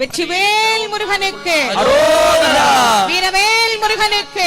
வெற்றிவேல் முருகனுக்கு. வீரவேல் முருகனுக்கு.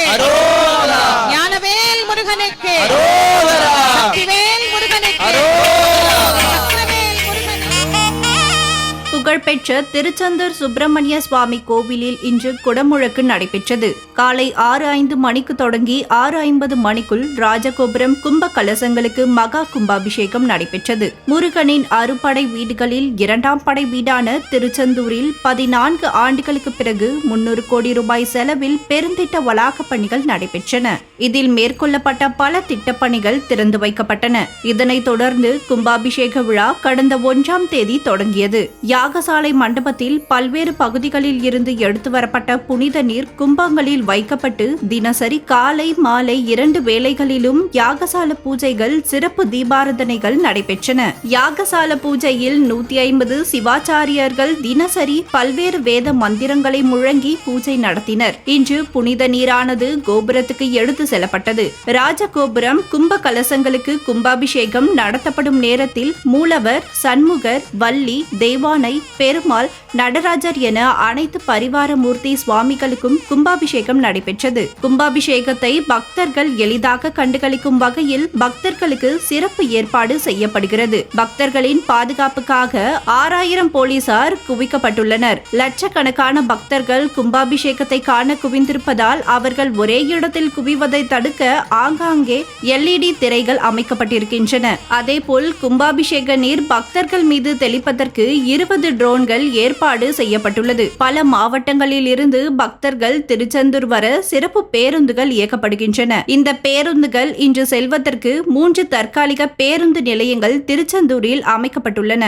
புகழ்பெற்ற திருச்செந்தூர் சுப்பிரமணிய சுவாமி கோவிலில் இன்று குடமுழக்கு நடைபெற்றது. காலை ஆறு ஐந்து மணிக்கு தொடங்கி ஆறு ஐம்பது மணிக்குள் ராஜகோபுரம் கும்ப கலசங்களுக்கு மகா கும்பாபிஷேகம் நடைபெற்றது. முருகனின் அறுபடை வீடுகளில் இரண்டாம் படை வீடான திருச்செந்தூரில் பதினான்கு ஆண்டுகளுக்கு பிறகு முன்னூறு கோடி ரூபாய் செலவில் பெருந்திட்ட வளாகப் பணிகள் நடைபெற்றன. இதில் மேற்கொள்ளப்பட்ட பல திட்டப்பணிகள் திறந்து வைக்கப்பட்டன. இதனைத் தொடர்ந்து கும்பாபிஷேக விழா கடந்த ஒன்றாம் தேதி தொடங்கியது. யாக யாகசாலை மண்டபத்தில் பல்வேறு பகுதிகளில் இருந்து எடுத்து வரப்பட்ட புனித நீர் கும்பங்களில் வைக்கப்பட்டு தினசரி காலை மாலை இரண்டு வேளைகளிலும் யாகசால பூஜைகள் சிறப்பு தீபாராதனைகள் நடைபெற்றன. யாகசால பூஜையில் நூத்தி ஐம்பது சிவாச்சாரியர்கள் தினசரி பல்வேறு வேத மந்திரங்களை முழங்கி பூஜை நடத்தினர். இன்று புனித நீரானது கோபுரத்துக்கு எடுத்து செல்லப்பட்டது. ராஜகோபுரம் கும்ப கலசங்களுக்கு கும்பாபிஷேகம் நடத்தப்படும் நேரத்தில் மூலவர் சண்முகர் வள்ளி தேவானை பெருமாள் நடராஜர் என அனைத்து பரிவார மூர்த்தி சுவாமிகளுக்கும் கும்பாபிஷேகம் நடைபெற்றது. கும்பாபிஷேகத்தை பக்தர்கள் எளிதாக கண்டுகளிக்கும் வகையில் பக்தர்களுக்கு சிறப்பு ஏற்பாடு செய்யப்படுகிறது. பக்தர்களின் பாதுகாப்புக்காக ஆறாயிரம் போலீசார் குவிக்கப்பட்டுள்ளனர். லட்சக்கணக்கான பக்தர்கள் கும்பாபிஷேகத்தை காண குவிந்திருப்பதால் அவர்கள் ஒரே இடத்தில் குவிவதை தடுக்க ஆங்காங்கே எல்இடி திரைகள் அமைக்கப்பட்டிருக்கின்றன. அதேபோல் கும்பாபிஷேக நீர் பக்தர்கள் மீது தெளிப்பதற்கு இருபது ட்ரோன்கள் ஏற்பாடு செய்யப்பட்டுள்ளது. பல மாவட்டங்களில் இருந்து பக்தர்கள் திருச்செந்தூர் வர சிறப்பு பேருந்துகள் இயக்கப்படுகின்றன. இந்த பேருந்துகள் இன்று செல்வதற்கு மூன்று தற்காலிக பேருந்து நிலையங்கள் திருச்செந்தூரில் அமைக்கப்பட்டுள்ளன.